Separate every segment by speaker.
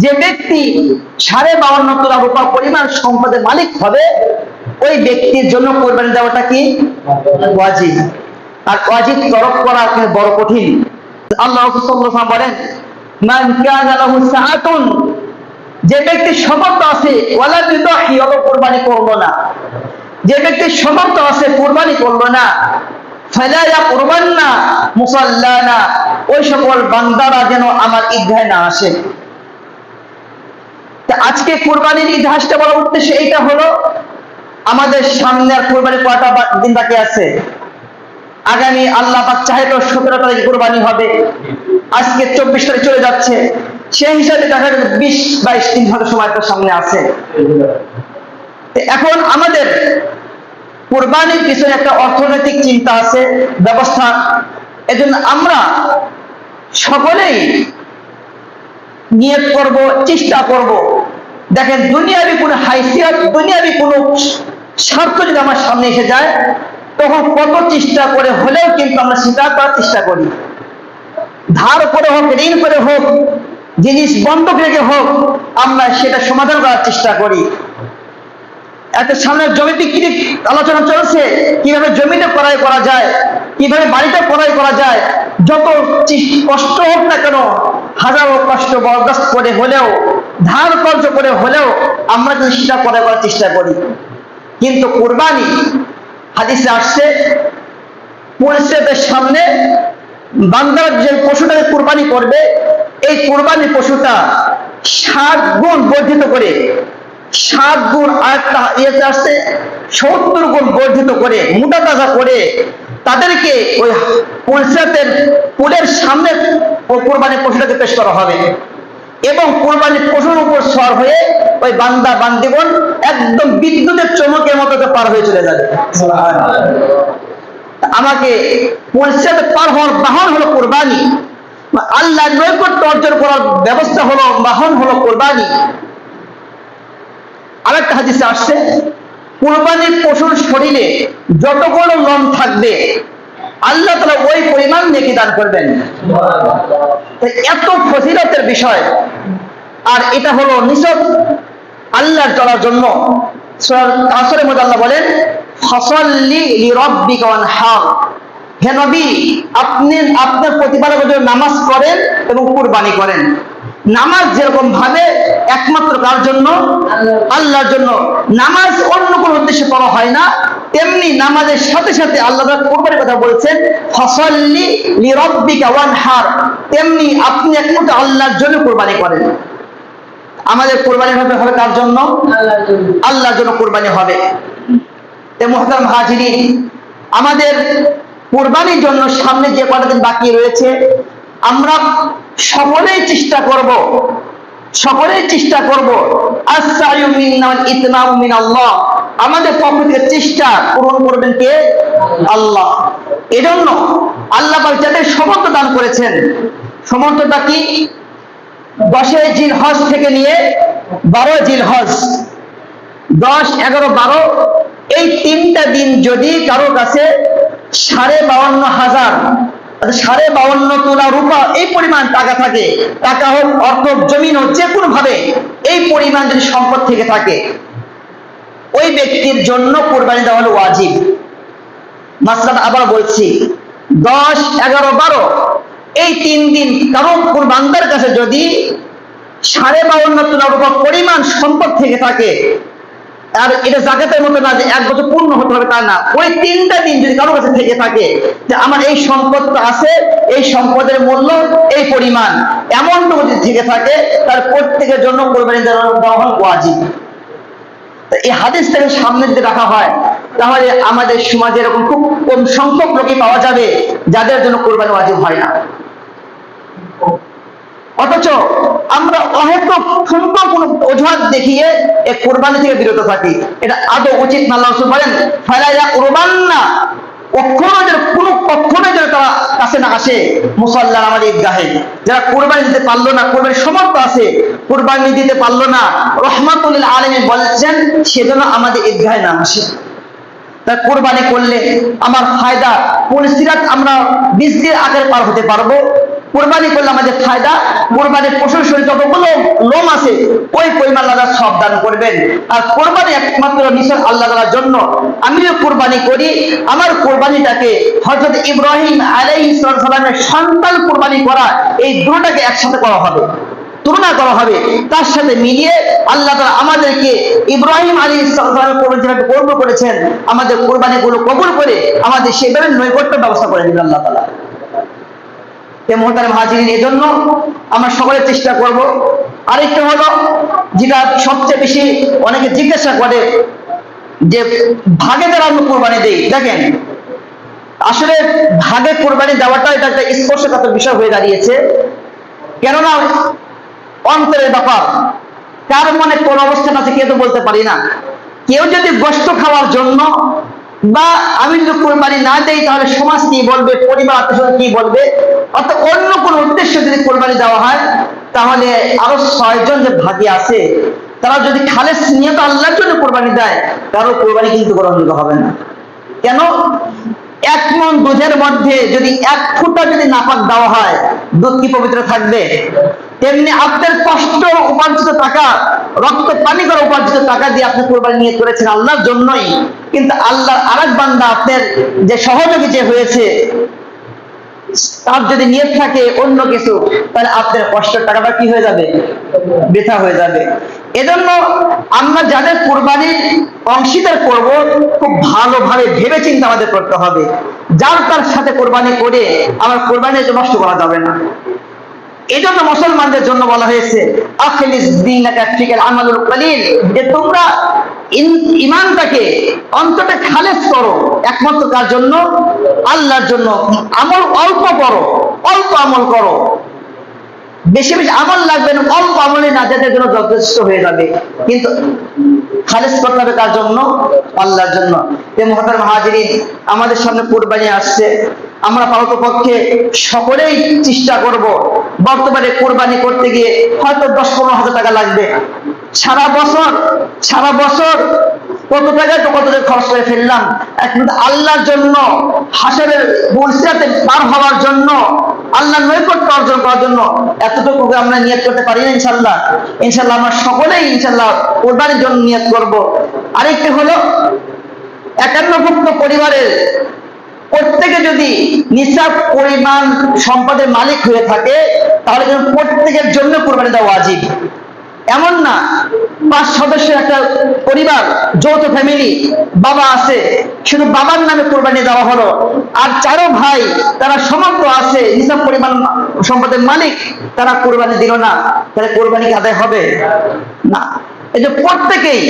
Speaker 1: যে ব্যক্তি সাড়ে বাউন্ন তোলা রূপা পরিমাণ সম্পদের মালিক হবে, ওই ব্যক্তির জন্য কোরবানি দেওয়াটা কি? ওয়াজিব। আর ওয়াজিব তরফ করা বড় কঠিন। আল্লাহ বলেন যে ব্যক্তির সমর্থ আছে, ওয়ালা বিদাহি করল না। যে ব্যক্তির সমর্থ আছে, কোরবানি করল না। ফালায়া কোরবান না মুসাল্লানা ওই সকল বান্দারা যেন আমার ঈদগাহে না আসে। আজকে কোরবানির ইতিহাসটা বলার উদ্দেশ্য এইটা হলো, আমাদের সামনে আর কোরবানি কয়টা দিন বাকি আছে? আগামী আল্লাহ পাক চাহে তো সতেরো তারিখে কোরবানি হবে। আজকে চব্বিশ তারিখ চলে যাচ্ছে। সেই হিসাবে দেখা যাবে বিশ, বাইশ দিন হয়তো সময়টা সামনে আছে। এখন আমাদের কোরবানির পিছনে একটা অর্থনৈতিক চিন্তা আছে, ব্যবস্থা। এজন্য আমরা সকলেই নিয়ত করব, চেষ্টা করব। দেখেন, দুনিয়াবি কোনো হাইসিয়াত দুনিয়াবি কোনো স্বার্থ যদি আমার সামনে এসে যায়, তখন কত চেষ্টা করে হলেও কিন্তু আমরা স্বীকার করার চেষ্টা করি। ধার করে হোক, ঋণ করে হোক, জিনিস বন্ধক রেখে হোক, আমরা সেটা সমাধান করার চেষ্টা করি। একটা সামনে জমিতে কি আলোচনা চলছে? কীভাবে জমিতে ক্রয় করা যায়? কীভাবে বাড়িটা ক্রয় করা যায়? যত কষ্ট হোক না কেন, হাজারো কষ্ট বরদাস্ত করে হলেও ধার কর্য করে হলেও আমরা যদি সেটা ক্রয় করার চেষ্টা করি। কিন্তু কোরবানি হাদিসে আসছে পরিস্থিতির সামনে বান্দার যে পশুটাকে কোরবানি করবে, এই কোরবানি পশুটা ষাট গুণ বর্ধিত করে ষাট গুণ আরেকটা ইয়েতে আসছে, সত্তর গুণ বর্ধিত করে, মোটা তাজা করে তাদেরকে ওই পরিষদের পুলের সামনে ও কোরবানি পশুটাকে পেশ করা হবে। এবং কোরবানি পশুর উপর সর হয়ে ওই বান্দা, বান্দিগণ একদম বিদ্যুতের চমকের মতো পার হয়ে চলে যাবে। আমাকে পরিষদে পার হওয়ার বাহন হলো কোরবানি। আল্লাহ নৈকট্য অর্জন করার ব্যবস্থা হলো, বাহন হলো কোরবানি। আরেকটা হাদিসে আসছে, কোরবানির পশুর শরীরে যতগুলো লোম থাকবে, আল্লাহ তালা ওই পরিমাণ নেকি দান করবেন। এত ফজিলতের বিষয়। আর এটা হলো নিছক আল্লাহর চলার জন্য। কাসরের মধ্যে আল্লাহ বলেন, ফসল্লি ওয়ানহার হে নবী, আপনি আপনার প্রতিপালকের নামাজ করেন এবং কুরবানি করেন। নামাজ যেরকম ভাবে একমাত্র কার জন্য? আল্লাহর জন্য। নামাজ অন্য কোনো উদ্দেশ্যে করা হয় না। তেমনি নামাজের সাথে সাথে আল্লাহ কোরবানির কথা বলেছেন ফসল্লি লিরব্বিকা ওয়ানহার। তেমনি আপনি একমাত্র আল্লাহর জন্য কোরবানি করেন। আমাদের কোরবানি হবে হবে কার জন্য? আল্লাহর জন্য। কোরবানি হবে। তে মোহতারাম হাজিরিন আমাদের কোরবানির জন্য সামনে যে কটা দিন বাকি রয়েছে আমরা সকলেই চেষ্টা করব সকলেই চেষ্টা করব। মিনাল্লাহ। আমাদের পক্ষ থেকে চেষ্টা পূরণ করবেন কে? আল্লাহ। এজন্য আল্লাহ যাদের সমর্থ দান করেছেন সমর্থটা কি? দশে জিল হজ থেকে নিয়ে বারো জিল হজ দশ, এগারো, বারো, এই তিনটা দিন যদি কারও কাছে সাড়ে বাউন্ন হাজার সাড়ে বাউন্ন তোলা রূপা এই পরিমাণ টাকা থাকে। টাকা হোক, অর্থ জমিন হোক, যে কোনো ভাবে এই পরিমাণ যদি সম্পদ থেকে থাকে, ওই ব্যক্তির জন্য কোরবানি দেওয়া হলো ওয়াজিব। মাসলাটা আবার বলছি, দশ, এগারো, বারো, এই তিন দিন কারও কোন বান্দার কাছে যদি সাড়ে বাউন্ন তোলা রূপা পরিমাণ সম্পদ থেকে থাকে আর এটা জাকাতের মতো না যে এক বছর পূর্ণ হতে হবে তা না। ওই তিনটা দিন যদি কারও কাছে থেকে থাকে যে আমার এই সম্পদটা আছে, এই সম্পদের মূল্য, এই পরিমাণ, এমনটুকু যদি থেকে থাকে, তার প্রত্যেকের জন্য কোরবানি দেওয়া ওয়াজিব। এই হাদিসটাকে সামনে যদি রাখা হয়, তাহলে আমাদের সমাজে এরকম খুব কম সংখ্যক লোকই পাওয়া যাবে যাদের জন্য কোরবানি ওয়াজিব হয় না। অথচ আমরা অহেতুক ঠুনকো কোন অজুহাত দেখিয়ে এই কোরবানি থেকে বিরত থাকি। এটা আদৌ উচিত না, আল্লাহ বলেন ফালাইয়া কোরবান না কখনো যেন কখনো যেন তারা কাছে না আসে। মুসল্লার আমাদের ঈদগাহে। যারা কোরবানি দিতে পারল না, কোরবানির সমর্থ আছে, কোরবানি দিতে পারল না, রহমাতুল্লিল আলমী বলছেন, সেজন্য আমাদের ঈদগাহে না আসে। তা কোরবানি করলে আমার ফায়দা পরিস্থিতি আমরা দিয়ে আগের পার হতে পারব। কোরবানি করলে আমাদের ফায়দা। কোরবানির পশুর শরীর যতগুলো লোম আছে, ওই পরিমাণ আল্লাহ সব দান করবেন। আর কোরবানি একমাত্র নিশ্চয় আল্লাহ তাআলার জন্য। আমিও কোরবানি করি। আমার কোরবানিটাকে হযরত ইব্রাহিম আলাইহিস সালামের সন্তান কোরবানি করা, এই দুটোটাকে একসাথে করা হবে। তুলনা করা হবে। তার সাথে মিলিয়ে আল্লাহ তাআলা আমাদেরকে ইব্রাহিম আলী ইসলামের কোরবানি কর্ম করেছেন। আমাদের কোরবানি গুলো কবুল করে আমাদের সেভাবে নৈকট্য ব্যবস্থা করে দিবেন আল্লাহ তাআলা। মোহতারাম হাজিরিন, এজন্য আমরা সকলে চেষ্টা করব। আরেকটা হলো, যেটা সবচেয়ে বেশি অনেকে জিজ্ঞাসা করে, যে ভাগে দ্বারা আমরা কোরবানি দেই, দেখেন, আসলে ভাগে কোরবানি দেওয়াটা এটা একটা স্পর্শকাতর বিষয় হয়ে দাঁড়িয়েছে। কেননা, অন্তরের ব্যাপার, কার মনে কোন অবস্থান আছে কেউ তো বলতে পারি না। কেউ যদি গোস্ত খাওয়ার জন্য বা আমি যদি কোরবানি না দেই, তাহলে সমাজ কি বলবে? পরিবার আত্মীয় কি বলবে? অর্থাৎ অন্য কোন উদ্দেশ্যে যদি কোরবানি দেওয়া হয়, তাহলে আরও ছয়জন যে ভাগে আছে, তারা যদি খালেস নিয়ত আল্লাহর জন্য কোরবানি দেয় কারও কোরবানি কিন্তু গ্রহণযোগ্য হবে না। কেন? এক মন দুধের মধ্যে যদি এক ফুটা যদি নাপাক দেওয়া হয়, দুধ কি পবিত্র থাকবে? তেমনি আপনার কষ্ট উপার্জিত টাকা, রক্ত পানি করে উপার্জিত টাকা দিয়ে আপনি কোরবানি নিয়ে করেছেন আল্লাহর জন্যই। কিন্তু আল্লাহর আরেক বান্দা আপনার যে সহযোগী যে হয়েছে, তার যদি থাকে অন্য কিছু, তাহলে আপনার টাকাটা কি হয়ে যাবে? বৃথা হয়ে যাবে। এজন্য আমরা যাদের কোরবানির অংশীদার করব, খুব ভালোভাবে ভেবে চিন্তা আমাদের করতে হবে। যার তার সাথে কোরবানি করে, আমার কোরবানি নষ্ট করা যাবে না। জন্য মুসলমানদের জন্য বলা হয়েছে যে তোমরা ইমানটাকে অন্তরে খালেজ করো, একমাত্র কার জন্য? আল্লাহর জন্য। আমল অল্প করো, অল্প আমল করো। বেশি বেশি আমল লাগবে না, অল্প আমলে না নাজাতের জন্য যথেষ্ট হয়ে যাবে। কিন্তু খালেজ করতে হবে কার জন্য? আল্লাহর জন্য। মহাতার মহাজিরিন আমাদের সামনে কোরবানি আসছে। আমরা পারত পক্ষে সকলেই চেষ্টা করব বর্তমানে কোরবানি করতে গিয়ে হয়তো দশ পনেরো হাজার টাকা লাগবে। সারা বছর সারা বছর কত টাকা তো কত খরচ করে ফেললাম। এখন আল্লাহর জন্য হাসরের বলসিরাতে পার হওয়ার জন্য আল্লাহ নৈকট্য অর্জন করার জন্য এতটুকু আমরা নিয়ত করতে পারি না ইনশাল্লাহ ইনশাল্লাহ আমরা সকলেই ইনশাল্লাহ কোরবানির জন্য নিয়ত করব। আরেকটি হলো একান্নভুক্ত পরিবারের প্রত্যেকে যদি নিসাব পরিমাণ সম্পদের মালিক হয়ে থাকে, তাহলে কিন্তু প্রত্যেকের জন্য কোরবানি দেওয়া ওয়াজিব। এমন না, পাঁচ সদস্যের একটা পরিবার, যৌথ ফ্যামিলি বাবা আছে, শুধু বাবার নামে কোরবানি দেওয়া হলো, আর চারো ভাই, তারা সমগ্র আছে, নিসাব পরিমাণ সম্পদের মালিক, তারা কোরবানি দিল না, তাহলে কোরবানি আদায় হবে? না। এই যে প্রত্যেকেই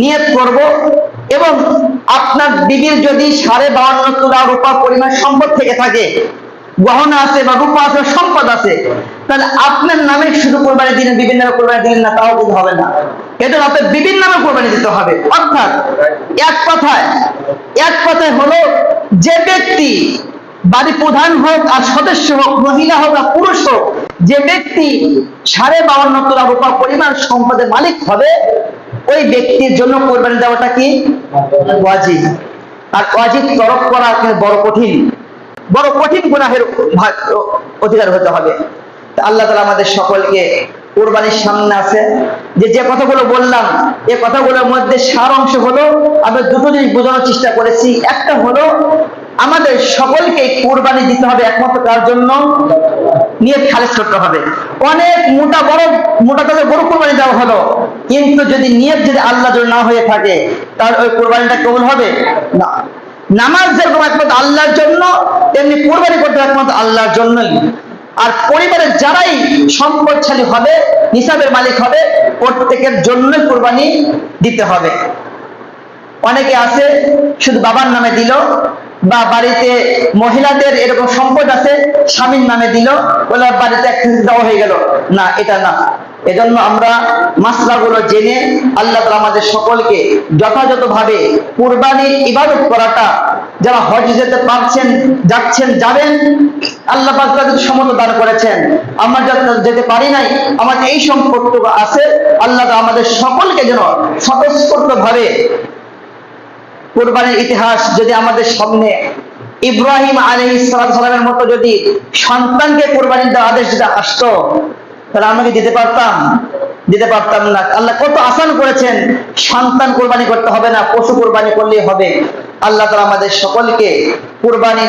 Speaker 1: নিয়ত করব এবং আপনার বিবির যদি সাড়ে বাউন্ন তুলা রূপা পরিমাণ সম্পদ থেকে থাকে, গহনা আছে বা রূপা আছে সম্পদ আছে, তাহলে আপনার নামে শুধু কোরবানি দিলেন, বিভিন্ন নামে কোরবানি দিলেন না, তাও কিন্তু হবে না। এদের আপনার বিভিন্ন নামে কোরবানি দিতে হবে। অর্থাৎ এক কথায় এক কথায় হলো যে ব্যক্তি বাড়ি প্রধান হোক আর সদস্য হোক, মহিলা হোক আর পুরুষ হোক, যে ব্যক্তি সাড়ে বাউন্ন তোলা রূপা পরিমাণ সম্পদের মালিক হবে ওই ব্যক্তির জন্য কোরবানি দেওয়াটা কি? ওয়াজিব। আর ওয়াজিব তরফ করা বড় কঠিন। বড় কঠিন গুনাহের অধিকার হতে হবে। আল্লাহ তালা আমাদের সকলকে কোরবানির সামনে আছে। যে যে কথাগুলো বললাম এই কথাগুলোর মধ্যে সার অংশ হলো, আমরা দুটো জিনিস বোঝানোর চেষ্টা করেছি। একটা হলো, আমাদের সকলকে কোরবানি দিতে হবে একমাত্র কার জন্য? নিয়ে খালেজ করতে হবে। অনেক মোটা বড়, মোটা তাদের বড় কোরবানি দেওয়া হলো। কিন্তু যদি নিয়ত যদি আল্লাহ জন্য না হয়ে থাকে, তাহলে ওই কোরবানিটা কবুল হবে? না। নামাজ যেরকম একমাত্র আল্লাহর জন্য, তেমনি কোরবানি করতে একমাত্র আল্লাহর জন্যই। আর পরিবারের যারাই সম্পদশালী হবে, নিসাবের মালিক হবে, প্রত্যেকের জন্যই কোরবানি দিতে হবে। অনেকে আছে, শুধু বাবার নামে দিল বা বাড়িতে মহিলাদের এরকম সম্পদ আছে, স্বামীর নামে দিল, বলে বাড়িতে এক দেওয়া হয়ে গেল। না, এটা না। এজন্য আমরা মাসলাগুলো জেনে আল্লাহ তাআলা আমাদের সকলকে যথাযথভাবে কুরবানির ইবাদত করাটা, যারা হজ যেতে পারছেন, যাচ্ছেন, যাবেন, আল্লাহ তাদের সমত দান করেছেন। আমরা যারা যেতে পারি নাই, আমাদের এই সম্পর্ক আছে। আল্লাহ আমাদের সকলকে যেন স্বতঃস্ফূর্ত ভাবে কোরবানির ইতিহাস যদি আমাদের সামনে ইব্রাহিম আলী সালামের মতো যদি সন্তানকে কোরবানি দেওয়ার আদেশ যদি আসতো, তাহলে আমরা কি দিতে পারতাম? দিতে পারতাম না। আল্লাহ কত আসান করেছেন, সন্তান কোরবানি করতে হবে না, পশু কোরবানি করলেই হবে। আল্লাহ তালা আমাদের সকলকে কোরবানি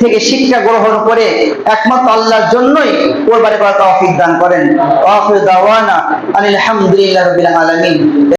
Speaker 1: থেকে শিক্ষা গ্রহণ করে একমাত্র আল্লাহর জন্যই কোরবানি করা তৌফিক দান করেন। ওয়া আখিরু দাওয়ানা আনিল হামদুলিল্লাহি রাব্বিল আলামিন।